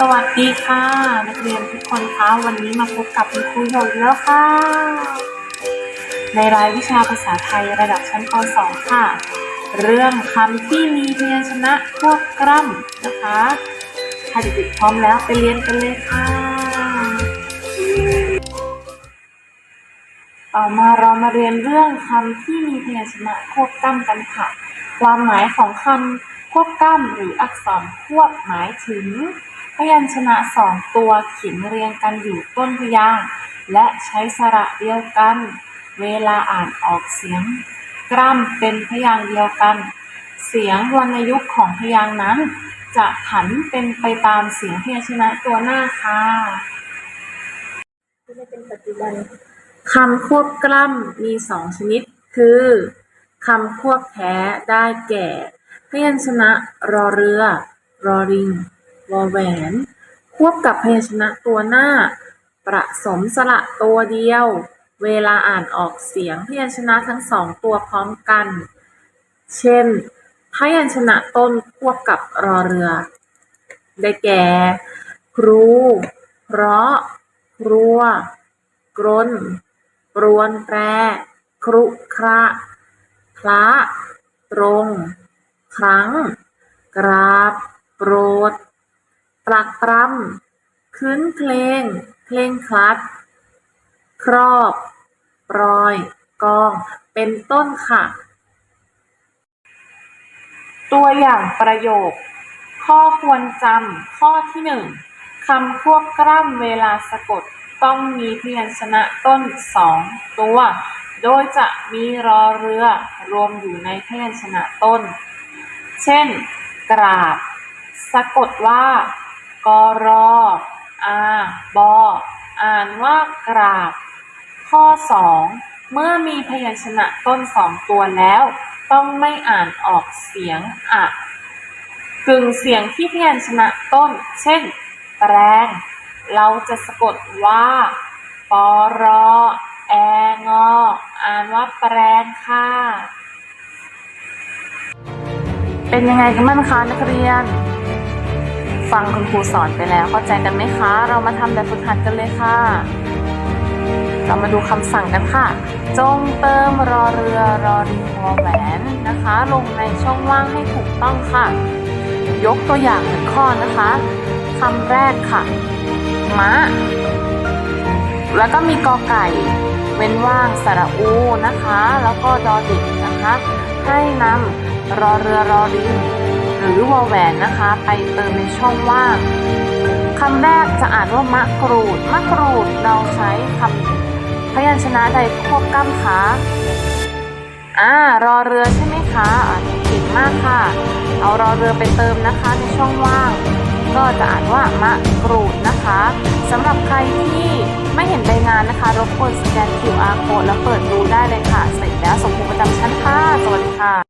สวัสดีค่ะ นักเรียนทุกคนคะวันนี้มาพบกับคุณครูหยกแล้วค่ะ ในรายวิชาภาษาไทยระดับชั้นป .2 ค่ะ เรื่องคำที่มีพยัญชนะพวกกล้ำนะคะถ้าเด็กๆพร้อมแล้วไปเรียนกันเลยค่ะ ต่อมาเรามาเรียนเรื่องคำที่มีพยัญชนะควบกล้ำกันค่ะ ความหมายของคำควบกล้ำหรืออักษรควบหมายถึง พยัญชนะสองตัวเขียนเรียงกันอยู่ต้นพยางค์และใช้สระเดียวกัน เวลาอ่านออกเสียง กล้ำเป็นพยางค์เดียวกัน เสียงวรรณยุกต์ของพยางค์นั้น จะผันเป็นไปตามเสียงพยัญชนะตัวหน้าค่ะคำควบกล้ำมีสองชนิด คือคำควบแท้ได้แก่ พยัญชนะรอเรือ รอริง วอแหวน ควบกับพยัญชนะตัวหน้า ประสมสระตัวเดียว เวลาอ่านออกเสียงพยัญชนะทั้งสองตัวพร้อมกัน เช่น พยัญชนะต้นควบกับรอเรือ ได้แก่ ครู เพราะ ครัว กรนปรวนแปร ครุคระพระตรง ครั้ง กราบ โปรด ปลักปรำคืนเพลงเพลงคลัด ครอบ ปรอย กอง เป็นต้นค่ะ ตัวอย่างประโยค ข้อควรจำข้อที่หนึ่งคำควบกล้ำเวลาสะกดต้องมีพยัญชนะต้นสองตัว โดยจะมีรอเรือ รวมอยู่ในพยัญชนะต้น เช่น กราบ สะกดว่า กรออาบออ่านว่ากราบ ข้อ 2 เมื่อมีพยัญชนะต้นสองตัวแล้ว ต้องไม่อ่านออกเสียงอะกึ่งเสียงที่พยัญชนะต้น เช่น แปรง เราจะสะกดว่าปอรอแองออ่านว่าแปรงค่ะ เป็นยังไงกันบ้างคะนักเรียน ฟังคุณครูสอนไปแล้วเข้าใจกันไหมคะ เรามาทำแบบฝึกหัดกันเลยค่ะ เรามาดูคำสั่งกันค่ะ จงเติมรอเรือรอริงวอแหวนนะคะ ลงในช่องว่างให้ถูกต้องค่ะ ยกตัวอย่างหนึ่งข้อนะคะคำแรกค่ะมะแล้วก็มีกอไก่ เว้นว่างสระอูนะคะ แล้วก็ดอด็กนะคะ ให้นำรอเรือรอริง หรือวอแหวนนะคะ ไปเติมในช่องว่างคำแรกจะอ่านว่ามะกรูด มะกรูดเราใช้คำพยัญชนะใดควบกล้ำคะอ่ารอเรือใช่ไหมคะอะเก่งมากค่ะ เอารอเรือไปเติมนะคะในช่องว่าง ก็จะอ่านว่ามะกรูดนะคะสำหรับใครที่ไม่เห็นใบงานนะคะ รบกวนสแกน QR code แล้วเปิดดูได้เลยค่ะ เสร็จแล้วส่งครูประจำชั้นค่ะ สวัสดีค่ะ